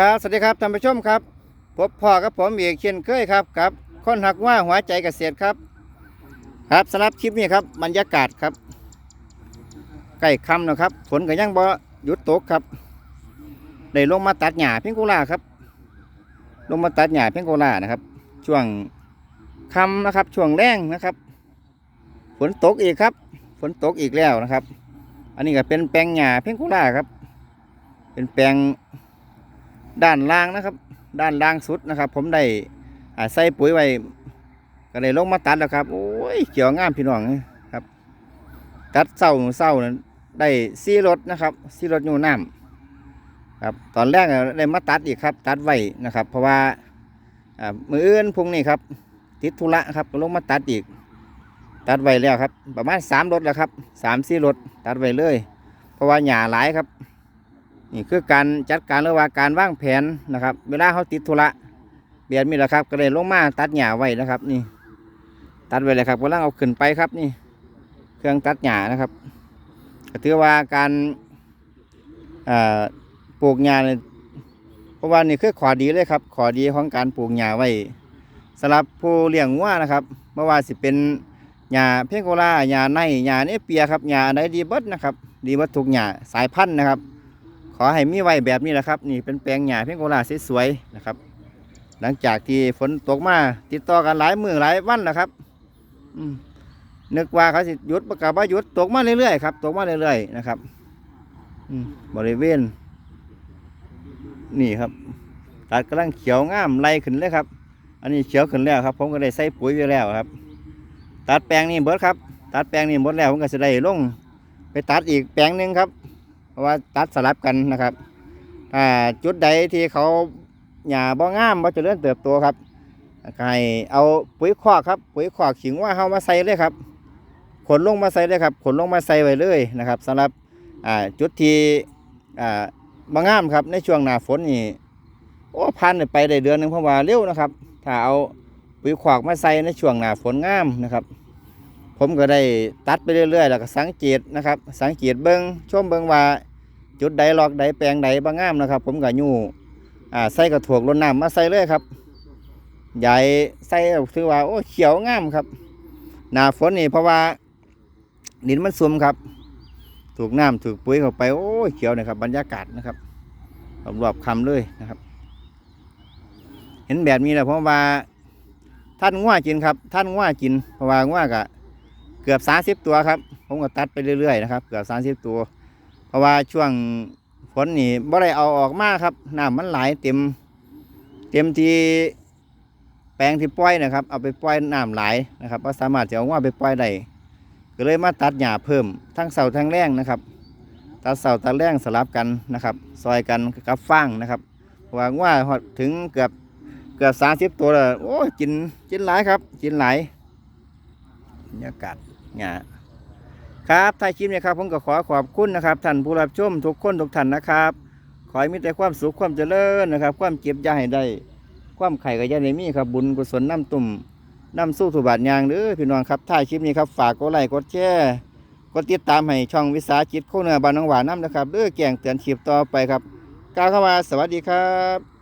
ครับสวัสดีครับท่านผู้ชมครับพบพ่อกับผมเอกเช่นเคยครับกับค้นหักว่าหัวใจเกษตรครับ ครับสำหรับคลิปนี้ครับบรรยากาศครับใกล้ค่ำนะครับฝนก็ยังบ่หยุดตกครับได้ลงมาตัดหญ้าเพียงโกลาครับ ลงมาตัดหญ้าเพียงโกลานะครับ ช่วงค่ำนะครับ ช่วงแรงนะครับ ฝนตกอีกครับ ฝนตกอีกแล้วนะครับ อันนี้ก็เป็นแปลงหญ้าเพียงโกลาครับ เป็นแปลง ด้านล่างนะครับ ด้านล่างสุดนะครับ ผมได้ใส่ปุ๋ยไว้ก็เลยลงมาตัดแล้วครับโอ้ยเขียวงามพี่น้องครับ ตัดเศร้าเศร้านั้นได้ซีรถนะครับซีรถอยู่น้ำครับตอนแรกได้มาตัดอีกครับ ตัดไว้นะครับ เพราะว่าอ่ามืออื่นพุงนี้ครับ ติดธุระครับลงมาตัดอีก ตัดไว้แล้วครับ ประมาณสามรถแล้วครับสามสี่รถตัดไว้เลย เพราะว่าหญ้าหลายครับ นี่คือการจัดการหรือว่าการวางแผนนะครับ เวลาเขาติดธุระเบียดมีแหละครับ ก็เลยลงมาตัดหญ้าไว้นะครับ นี่ ตัดไว้เลยครับกำลังเอาขึ้นไปครับนี่ เครื่องตัดหญ้านะครับถือว่าการปลูกหญ้าเนี่ยเพราะว่านี่คือขอดีเลยครับ ขอดีของการปลูกหญ้าไว้สำหรับผู้เลี้ยงวัวนะครับไม่ว่าสิเป็นหญ้าเพ่งโกลาหญ้าในหญ้าเนเปียครับหญ้าไหนดีเบิดนะครับ ดีเบิดทุกหญ้าสายพันธุ์นะครับ ขอให้มีไว้แบบนี้แหละครับ นี่เป็นแปลงหญ้าเพียงโกลาสวยๆนะครับ หลังจากที่ฝนตกมาติดต่อกันหลายมือหลายวันนะครับ อืมนึกว่าเขาสิหยุดประกาศว่าหยุดตกมาเรื่อยๆครับตกมาเรื่อยๆนะครับ อืมบริเวณ นี่ครับตัดกำลังเขียวงามไล่ขึ้นเลยครับ อันนี้เขียวขึ้นแล้วครับ ผมก็ได้ใส่ปุ๋ยไว้แล้วครับ ตัดแปลงนี้เบิดครับ ตัดแปลงนี้หมดแล้วผมก็จะได้ลงไปตัดอีกแปลงหนึ่งครับ เพราะว่าตัดสลับกันนะครับถ้าจุดใดที่เขาหญ้าบ่งามบ่เจริญเติบโตครับให้เอาปุ๋ยคอกครับ ปุ๋ยคอกขิงว่าเฮามาใส่เลยครับ ขนลงมาใส่เลยครับ ขนลงมาใส่ไว้เลยนะครับสำหรับจุดที่อ่าบ่งามครับในช่วงหน้าฝนนี่โอ้พันไปได้เดือนหนึงเพราะว่าเร็วนะครับ ถ้าเอาปุ๋ยคอกมาใส่ในช่วงหน้าฝนงามนะครับ ผมก็ได้ตัดไปเรื่อยๆ แล้วก็สังเกตนะครับ สังเกตเบิงชมเบิงว่าจุดใดลอกใดแปลงใดบางงามนะครับ ผมก็ยู่อ่าใส่กระถวกรดน้ำมาใส่เลยครับ ใหญ่ใส่ถือว่าโอ้เขียวงามครับหน้าฝนนี่เพราะว่าดินมันซุ่มครับ ถูกน้ำถูกปุ๋ยเข้าไปโอ้เขียวนะครับ บรรยากาศนะครับรอบๆคำเลยนะครับ เห็นแบบนี้แหละเพราะว่าท่านง่วกินครับ ท่านง่วกินเพราะว่าง่วกะ เกือบ30ตัวครับ ผมก็ตัดไปเรื่อยๆนะครับ เกือบ30ตัว เพราะว่าช่วงฝนนี่บ่ได้เอาออกมาครับน้ำมันไหลเต็ม เต็มที่แปลงที่ปล่อยนะครับ เอาไปปล่อยน้ำไหลนะครับก็สามารถจะเอาว่าไปปล่อยได้ก็เลยมาตัดหญ้าเพิ่มทั้งเสาทั้งแรงนะครับ ตัดเสาตัดแรงสลับกันนะครับ ซอยกันกับฟางนะครับเพราะว่าว่าถึงเกือบเกือบ30ตัวแล้วโอ้ยกินกินหลายครับกินหลาย บรรยากาศเนี่ยครับท้ายคลิปเนี่ยครับผมก็ขอขอบคุณนะครับท่านผู้รับชมทุกคนทุกท่านนะครับ ขอให้มีแต่ความสุขความเจริญนะครับ ความเก็บยาให้ได้ ความไข่กับยาในมีครับบุญกุศลน้ำตุ่มน้ำสู้ถูบาทยางเด้อพี่น้องครับท้ายคลิปนี้ครับฝากกดไลค์กดแชร์กดติดตามให้ช่องวิสาจิตโคเนือบานหนองหวานน้ำนะครับเด้อแก่งเตือนคลิปต่อไปครับกล่าวเข้ามาสวัสดีครับ